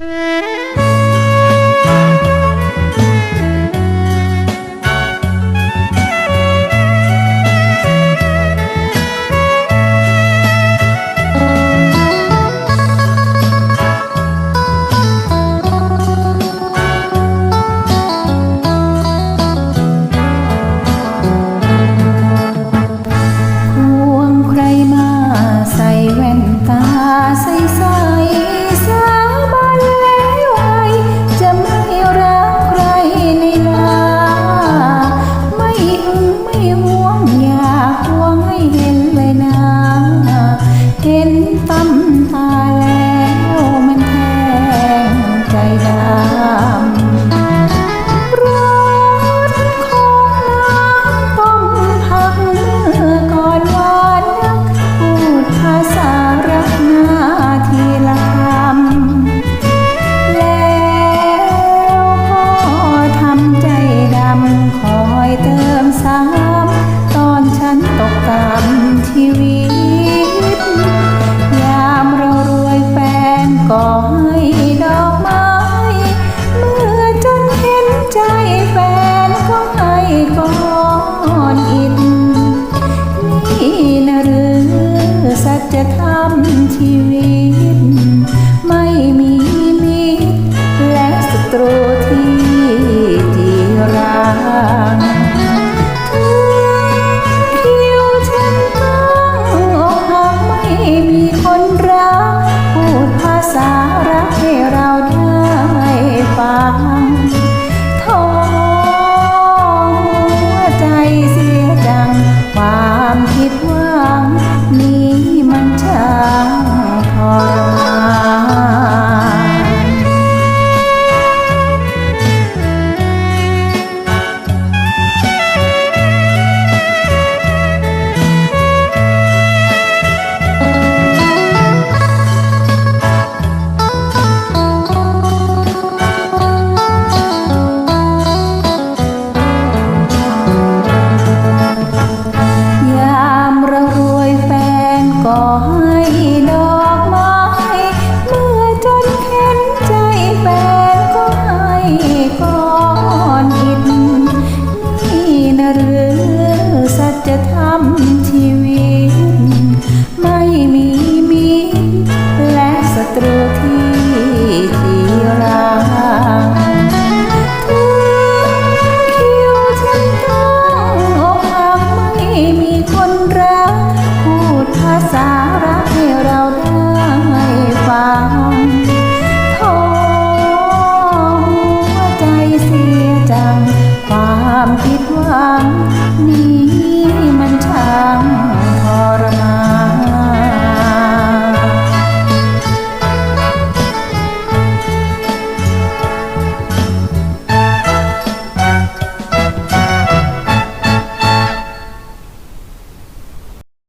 Mm-hmm. สารักให้เราได้ฟังโทใจเสียจัง ความคิดหวัง นี้มันช่าง